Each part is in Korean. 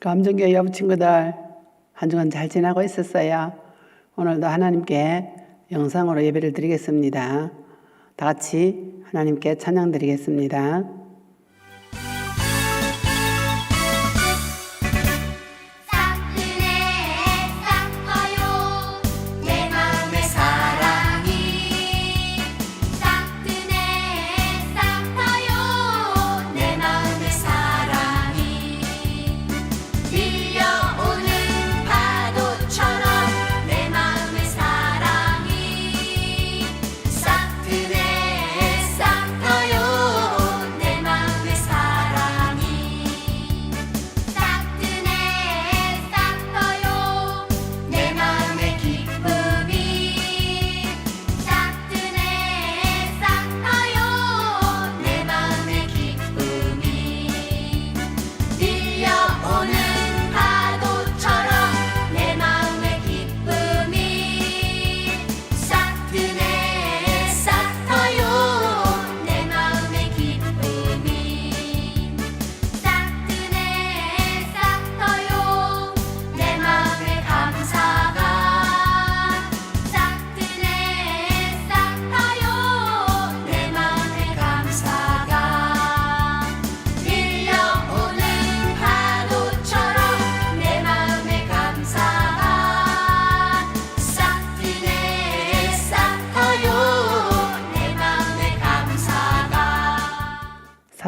감정교회 여부 친구들 한 주간 잘 지나고 있었어요. 오늘도 하나님께 영상으로 예배를 드리겠습니다. 다 같이 하나님께 찬양 드리겠습니다.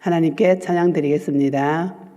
하나님께 찬양 드리겠습니다.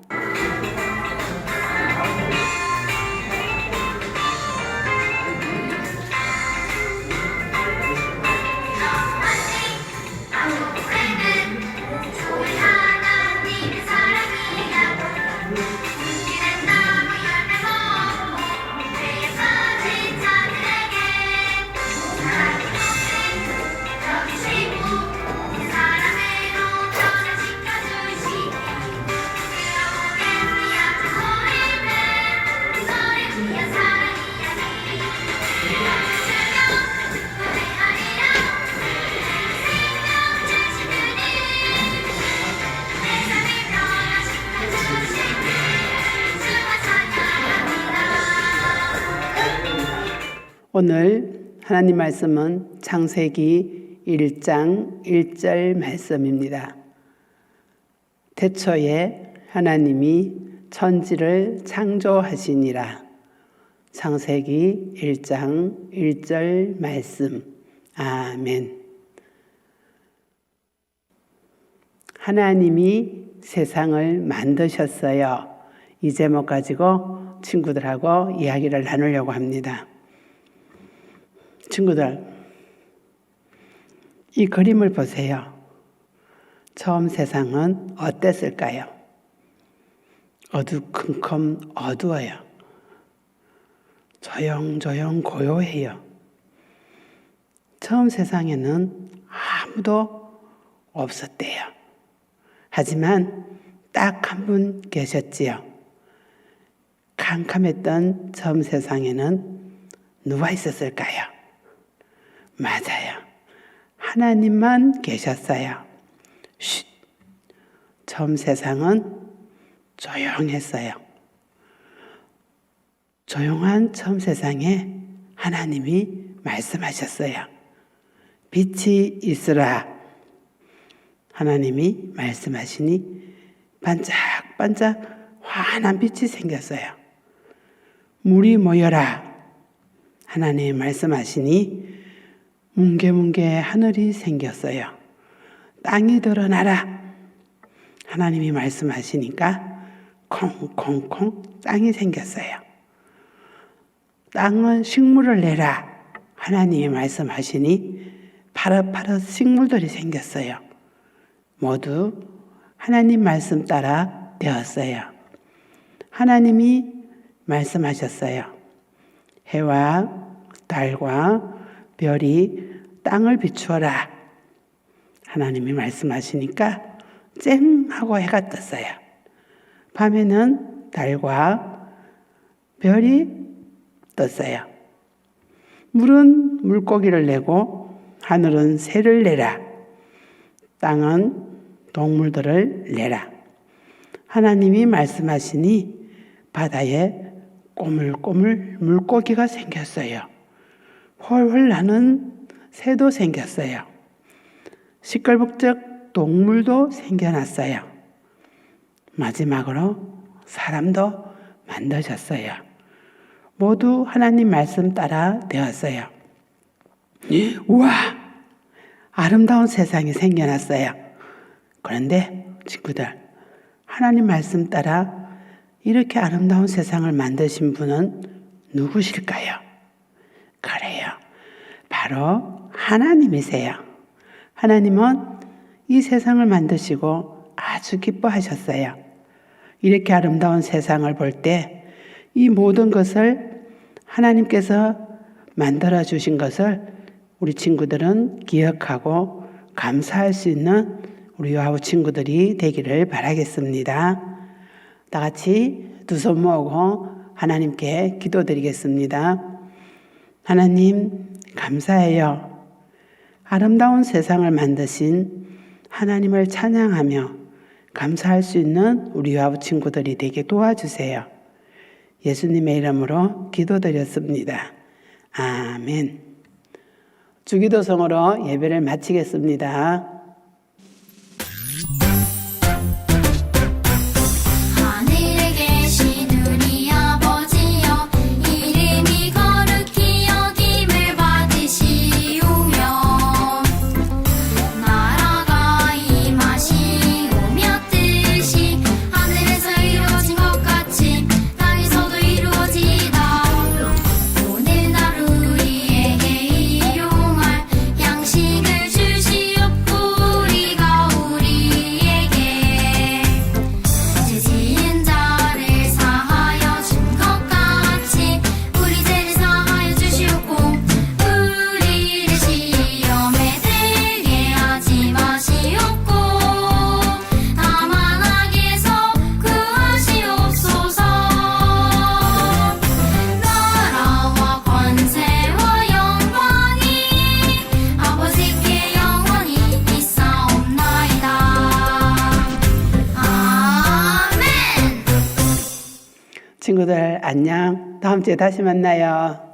오늘 하나님 말씀은 창세기 1장 1절 말씀입니다. 태초에 하나님이 천지를 창조하시니라. 창세기 1장 1절 말씀. 아멘. 하나님이 세상을 만드셨어요. 이 제목 가지고 친구들하고 이야기를 나누려고 합니다. 친구들, 이 그림을 보세요. 처음 세상은 어땠을까요? 어두컴컴 어두워요. 조용조용 고요해요. 처음 세상에는 아무도 없었대요. 하지만 딱 한 분 계셨지요. 캄캄했던 처음 세상에는 누가 있었을까요? 맞아요. 하나님만 계셨어요. 쉿. 처음 세상은 조용했어요. 조용한 처음 세상에 하나님이 말씀하셨어요. 빛이 있으라. 하나님이 말씀하시니 반짝반짝 환한 빛이 생겼어요. 물이 모여라. 하나님 말씀하시니 뭉게뭉게 하늘이 생겼어요. 땅이 드러나라. 하나님이 말씀하시니까 콩콩콩 땅이 생겼어요. 땅은 식물을 내라. 하나님이 말씀하시니 파릇파릇 식물들이 생겼어요. 모두 하나님 말씀 따라 되었어요. 하나님이 말씀하셨어요. 해와 달과 별이 땅을 비추어라. 하나님이 말씀하시니까 쨍 하고 해가 떴어요. 밤에는 달과 별이 떴어요. 물은 물고기를 내고 하늘은 새를 내라. 땅은 동물들을 내라. 하나님이 말씀하시니 바다에 꼬물꼬물 물고기가 생겼어요. 훨훨 나는 새도 생겼어요. 시끌벅적 동물도 생겨났어요. 마지막으로 사람도 만드셨어요. 모두 하나님 말씀 따라 되었어요. 우와! 아름다운 세상이 생겨났어요. 그런데 친구들, 하나님 말씀 따라 이렇게 아름다운 세상을 만드신 분은 누구실까요? 바로 하나님이세요. 하나님은 이 세상을 만드시고 아주 기뻐하셨어요. 이렇게 아름다운 세상을 볼 때 이 모든 것을 하나님께서 만들어 주신 것을 우리 친구들은 기억하고 감사할 수 있는 우리 요하우 친구들이 되기를 바라겠습니다. 다 같이 두 손 모으고 하나님께 기도드리겠습니다. 하나님, 감사해요. 아름다운 세상을 만드신 하나님을 찬양하며 감사할 수 있는 우리 요하우 친구들이 되게 도와주세요. 예수님의 이름으로 기도드렸습니다. 아멘. 주기도성으로 예배를 마치겠습니다. 친구들 안녕. 다음 주에 다시 만나요.